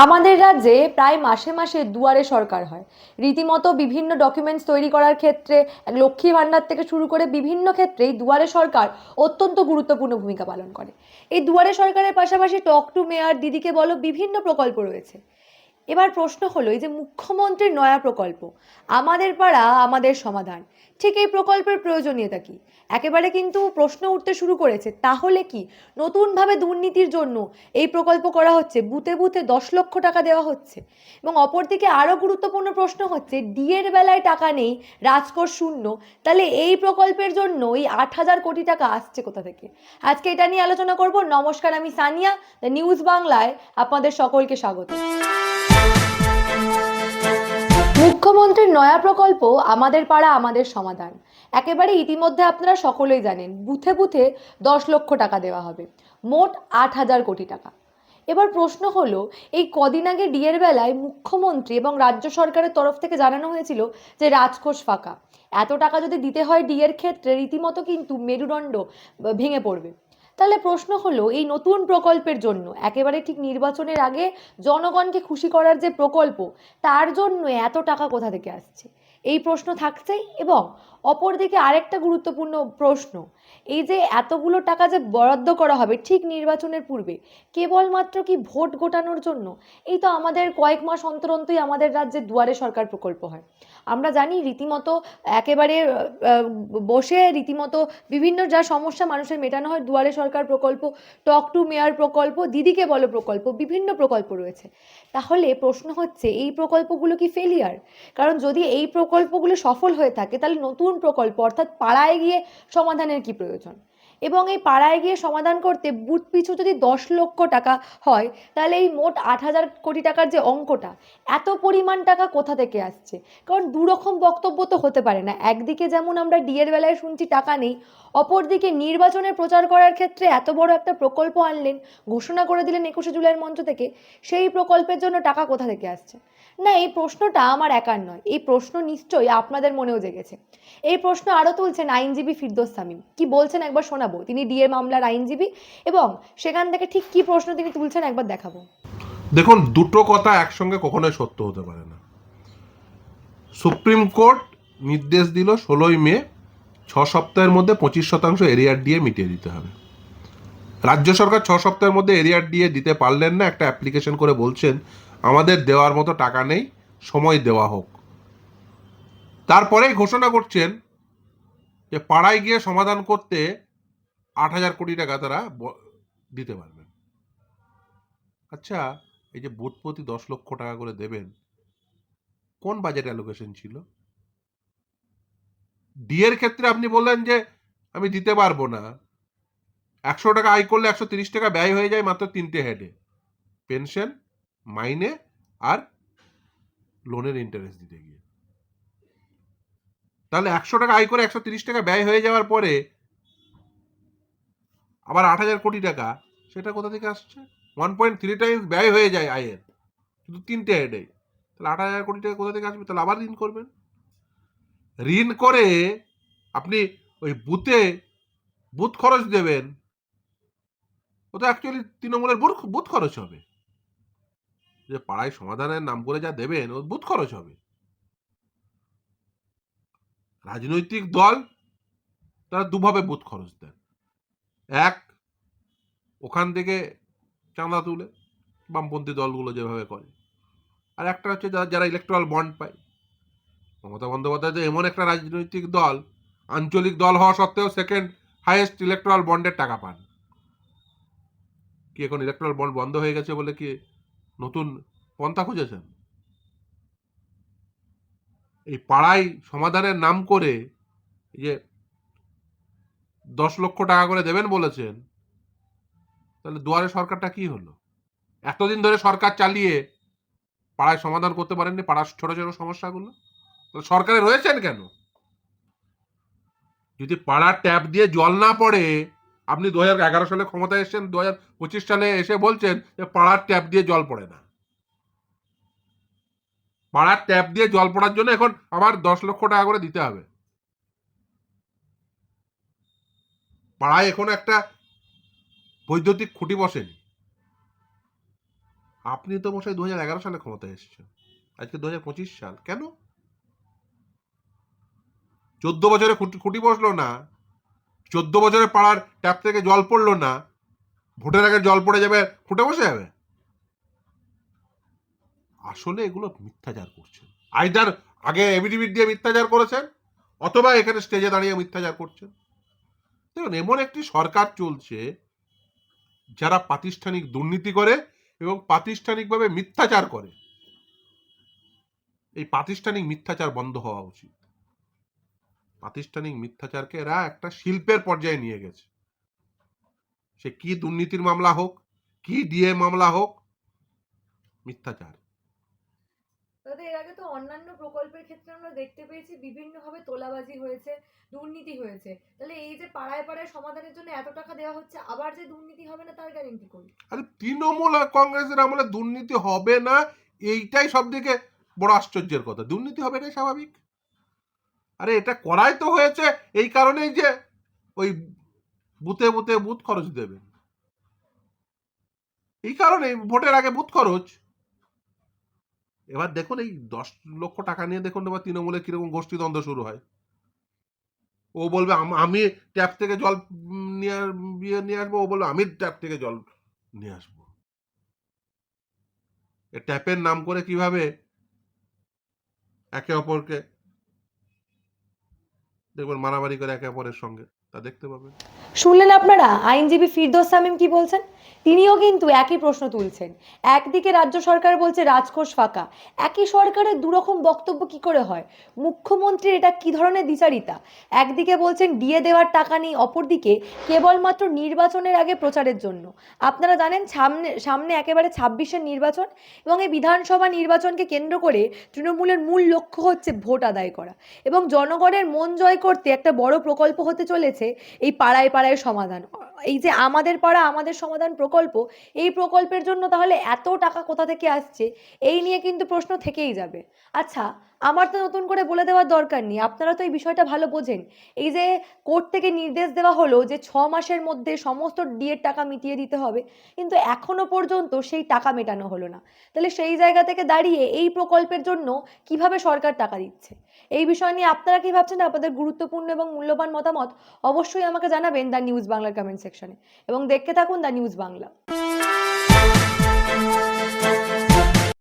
আমাদের রাজ্যে প্রায় মাসে মাসে দুয়ারে সরকার হয়। রীতিমতো বিভিন্ন ডকুমেন্টস তৈরি করার ক্ষেত্রে লক্ষ্মী ভাণ্ডার থেকে শুরু করে বিভিন্ন ক্ষেত্রেই দুয়ারে সরকার অত্যন্ত গুরুত্বপূর্ণ ভূমিকা পালন করে। এই দুয়ারে সরকারের পাশাপাশি টক টু মেয়ার দিদিকে বলো বিভিন্ন প্রকল্প রয়েছে। এবার প্রশ্ন হলো, এই যে মুখ্যমন্ত্রীর নয়া প্রকল্প, আমাদের পাড়া আমাদের সমাধান, ঠিক এই প্রকল্পের প্রয়োজনীয়তা কি? একেবারে কিন্তু প্রশ্ন উঠতে শুরু করেছে, তাহলে কি নতুনভাবে দুর্নীতির জন্য এই প্রকল্প করা হচ্ছে, বুথে বুথে দশ লক্ষ টাকা দেওয়া হচ্ছে? এবং অপরদিকে আরও গুরুত্বপূর্ণ প্রশ্ন হচ্ছে, ডিএর বেলায় টাকা নেই, রাজকোষ শূন্য, তাহলে এই প্রকল্পের জন্য এই আট হাজার কোটি টাকা আসছে কোথা থেকে? আজকে এটা নিয়ে আলোচনা করব। নমস্কার, আমি সানিয়া নিউজ বাংলায় আপনাদের সকলকে স্বাগত। মুখ্যমন্ত্রীর নয়া প্রকল্প আমাদের পাড়া, আমাদের সমাধান। একেবারে ইতিমধ্যে আপনারা সকলেই জানেন, বুথে বুথে দশ লক্ষ টাকা দেওয়া হবে। মোট আট হাজার কোটি টাকা। এবার প্রশ্ন হলো, এই কদিন আগে ডিয়ের বেলায় মুখ্যমন্ত্রী এবং রাজ্য সরকারের তরফ থেকে জানানো হয়েছিল যে রাজকোষ ফাঁকা। এত টাকা যদি দিতে হয় ডিয়ের ক্ষেত্রে, রীতিমতো কিন্তু মেরুদণ্ড ভেঙে পড়বে। তাহলে প্রশ্ন হলো, এই নতুন প্রকল্পের জন্য, একেবারে ঠিক নির্বাচনের আগে জনগণকে খুশি করার যে প্রকল্প, তার জন্য এত টাকা কোথা থেকে আসছে? এই প্রশ্ন থাকছেই এবং অপরদিকে আরেকটা গুরুত্বপূর্ণ প্রশ্ন, এই যে এতগুলো টাকা যে বরাদ্দ করা হবে ঠিক নির্বাচনের পূর্বে, কেবলমাত্র কি ভোট গোটানোর জন্য? এই তো আমাদের কয়েক মাস অন্তর অন্তরই আমাদের রাজ্যে দুয়ারে সরকার প্রকল্প হয়। আমরা জানি রীতিমতো একেবারে বসে রীতিমতো বিভিন্ন যা সমস্যা মানুষের মেটানো হয়, দুয়ারে সরকার প্রকল্প, টক টু মেয়ার প্রকল্প, দিদিকে বলো প্রকল্প, বিভিন্ন প্রকল্প রয়েছে। তাহলে প্রশ্ন হচ্ছে, এই প্রকল্পগুলো কি ফেলিয়ার কারণ যদি এই প্রকল্পগুলো সফল হয়ে থাকে, তাহলে নতুন প্রকল্প, অর্থাৎ পাড়ায় গিয়ে সমাধানের কি প্রয়োজন? এবং এই পাড়ায় গিয়ে সমাধান করতে বুথ পিছু যদি দশ লক্ষ টাকা হয়, তাহলে এই মোট আট হাজার কোটি টাকার যে অঙ্কটা, এত পরিমাণ টাকা কোথা থেকে আসছে? কারণ দুরকম বক্তব্য তো হতে পারে না। একদিকে যেমন আমরা ডিএর বেলায় শুনছি, টাকা নেই, অপরদিকে নির্বাচনে প্রচার করার ক্ষেত্রে এত বড় একটা প্রকল্প আনলেন, ঘোষণা করে দিলেন একুশে জুলাইয়ের মঞ্চ থেকে, সেই প্রকল্পের জন্য টাকা কোথা থেকে আসছে? না, এই প্রশ্নটা আমার একার নয়। এই প্রশ্ন নিশ্চয়ই আপনাদের মনেও জেগেছে। এই প্রশ্ন আরও তুলছেন আইনজীবী ফিরদোস সামিম। কি বলছেন একবার শোনাবো? তিনি ডিএ মামলার আইনজীবী এবং সেখান থেকে ঠিক কি প্রশ্ন তিনি তুলছেন একবার দেখাবো। দেখুন, দুটো কথা একসঙ্গে কখনোই সত্য হতে পারে না। সুপ্রিম কোর্ট নির্দেশ দিল ষোলোই মে, ছ সপ্তাহের মধ্যে পঁচিশ শতাংশ এরিয়ার দিয়ে মিটিয়ে দিতে হবে। রাজ্য সরকার ছ সপ্তাহের মধ্যে এরিয়ার দিয়ে দিতে পারলেন না, একটা অ্যাপ্লিকেশন করে বলছেন আমাদের দেওয়ার মতো টাকা নেই, সময় দেওয়া হোক। তারপরেই ঘোষণা করছেন যে পাড়ায় গিয়ে সমাধান করতে আট হাজার কোটি টাকা তারা দিতে পারবেন। আচ্ছা এই যে বুথ প্রতি দশ লক্ষ টাকা করে দেবেন, কোন বাজেট অ্যালোকেশন ছিল? ডিএর ক্ষেত্রে আপনি বললেন যে আমি দিতে পারব না। একশো টাকা আয় করলে একশো তিরিশ টাকা ব্যয় হয়ে যায় মাত্র তিনটে হেডে পেনশন মাইনে আর লোনের ইন্টারেস্ট দিতে গিয়ে। তাহলে একশো টাকা আয় করে একশো তিরিশ টাকা ব্যয় হয়ে যাওয়ার পরে আবার আট হাজার কোটি টাকা, সেটা কোথা থেকে আসছে? ওয়ান পয়েন্ট থ্রি টাইমস ব্যয় হয়ে যায় আয়ের, শুধু তিনটে হেডে তাহলে আট হাজার কোটি টাকা কোথা থেকে আসবে? তাহলে আবার ঋণ করবেন। ঋণ করে আপনি ওই বুথে বুথ খরচ দেবেন। ও তো অ্যাকচুয়ালি তৃণমূলের বুথ খরচ হবে। যে পাড়ায় সমাধানের নাম করে যা দেবেন বুথ খরচ হবে। রাজনৈতিক দল তারা দুভাবে বুথ খরচ দেন। এক, ওখান থেকে চাঁদা তুলে বামপন্থী দলগুলো যেভাবে করে। আর একটা হচ্ছে যারা যারা ইলেকট্রাল বন্ড পায়। মমতা বন্দ্যোপাধ্যায় এমন একটা রাজনৈতিক দল, আঞ্চলিক দল হওয়া সত্ত্বেও সেকেন্ড হাইয়েস্ট ইলেকট্রাল বন্ডের টাকা পান। কি এখন ইলেকট্রাল বন্ড বন্ধ হয়ে গেছে বলে কি নতুন পন্থা খুঁজেছেন? এই পাড়ায় সমাধানের নাম করে যে দশ লক্ষ টাকা করে দেবেন বলেছেন, তাহলে দুয়ারে সরকারটা কি হলো? এতদিন ধরে সরকার চালিয়ে পাড়ায় সমাধান করতে পারেননি, পাড়ার ছোট ছোট সমস্যাগুলো? তাহলে সরকারে রয়েছেন কেন? যদি পাড়ার ট্যাপ দিয়ে জল না পড়ে আপনি দু হাজার এগারো সালে ক্ষমতায় এসেছেন, দু পঁচিশ সালে এসে বলছেন যে পাড়ার ট্যাপ দিয়ে জল পড়ে না। পাড়ার ট্যাপ দিয়ে জল পড়ার জন্য এখন আবার দশ লক্ষ টাকা করে দিতে হবে। পাড়ায় এখন একটা বৈদ্যুতিক খুঁটি বসেনি। আপনি তো মশাই দু সালে ক্ষমতায় এসেছেন। আজকে দু সাল। কেন? চোদ্দ বছরে খুঁটি বসল না। চোদ্দ বছরে পাড়ার ট্যাপ থেকে জল পড়ল না, ভোটের আগে জল পড়ে যাবে, ফুটে বসে যাবে? আসলে এগুলো মিথ্যাচার করছেন। আইদার আগে এভিডিভিট দিয়ে মিথ্যাচার করেছেন, অথবা এখানে স্টেজে দাঁড়িয়ে মিথ্যাচার করছেন। দেখুন, এমন একটি সরকার চলছে, যারা প্রাতিষ্ঠানিক দুর্নীতি করে এবং প্রাতিষ্ঠানিকভাবে মিথ্যাচার করে। এই প্রাতিষ্ঠানিক মিথ্যাচার বন্ধ হওয়া উচিত। প্রাতিষ্ঠানিক মিথ্যাচারকে এরা একটা শিল্পের পর্যায়ে নিয়ে গেছে। সে কি দুর্নীতির মামলা হোক কি ডিএ মামলা হোক মিথ্যাচার। দাদা এর আগে তো অন্যান্য প্রকল্পের ক্ষেত্রে আমরা দেখতে পেয়েছি বিভিন্নভাবে তোলাবাজি হয়েছে দুর্নীতি হয়েছে। তাহলে এই যে পাড়ায় পাড়ায় সমাধানের জন্য এত টাকা দেওয়া হচ্ছে আবার যে দুর্নীতি হবে না তার গ্যারেন্টি করি আরে তৃণমূল আর কংগ্রেসের আমলে দুর্নীতি হবে না এইটাই সব থেকে বড় আশ্চর্যের কথা। দুর্নীতি হবে না স্বাভাবিক। আরে এটা করাই তো হয়েছে, এই কারণেই যে ওই বুথে বুথে বুথ খরচ দেবেন এই কারণে ভোটের আগে বুথ খরচ। এবার দেখুন এই দশ লক্ষ টাকা নিয়ে দেখুন এবার তৃণমূলে কীরকম গোষ্ঠীদ্বন্দ্ব শুরু হয়। ও বলবে, আমি ট্যাপ থেকে জল নিয়ে বিয়ে নিয়ে আসব। ও বলবে, আমি ট্যাপ থেকে জল নিয়ে আসব। ট্যাপের নাম করে কীভাবে একে অপরকে দেখবেন মারামারি করে একে অপরের সঙ্গে। তা দেখতে পাবেন। শুনলেন আপনারা? আইনজীবী ফিরদোস সামিম কি বলছেন? তিনিও কিন্তু একই প্রশ্ন তুলছেন। একদিকে রাজ্য সরকার বলছে রাজকোষ ফাঁকা। একই সরকারের দুরকম বক্তব্য কি করে হয়? মুখ্যমন্ত্রীর এটা কি ধরনের দ্বিচারিতা? একদিকে বলছেন ডিএ দেওয়ার টাকা নেই, অপরদিকে কেবলমাত্র নির্বাচনের আগে প্রচারের জন্য। আপনারা জানেন সামনে সামনে একেবারে ছাব্বিশের নির্বাচন এবং এই বিধানসভা নির্বাচনকে কেন্দ্র করে তৃণমূলের মূল লক্ষ্য হচ্ছে ভোট আদায় করা। এবং জনগণের মন জয় করতে একটা বড় প্রকল্প হতে চলেছে এই পাড়ায় পাড়ায় সমাধান। এই যে আমাদের পাড়া, আমাদের সমাধান প্রকল্প, এই প্রকল্পের জন্য তাহলে এত টাকা কোথা থেকে আসছে? এই নিয়ে কিন্তু প্রশ্ন থেকেই যাবে। আচ্ছা আমার তো নতুন করে বলে দেওয়ার দরকার নেই। আপনারা তো এই বিষয়টা ভালো বোঝেন। এই যে কোর্ট থেকে নির্দেশ দেওয়া হলো যে ছ মাসের মধ্যে সমস্ত ডিএর টাকা মিটিয়ে দিতে হবে, কিন্তু এখনও পর্যন্ত সেই টাকা মেটানো হলো না। তাহলে সেই জায়গা থেকে দাঁড়িয়ে এই প্রকল্পের জন্য কীভাবে সরকার টাকা দিচ্ছে? এই বিষয় নিয়ে আপনারা কি ভাবছেন? আপনাদের গুরুত্বপূর্ণ এবং মূল্যবান মতামত অবশ্যই আমাকে জানাবেন দ্য নিউজ বাংলার কমেন্ট সেকশনে এবং দেখতে থাকুন দ্য নিউজ বাংলা।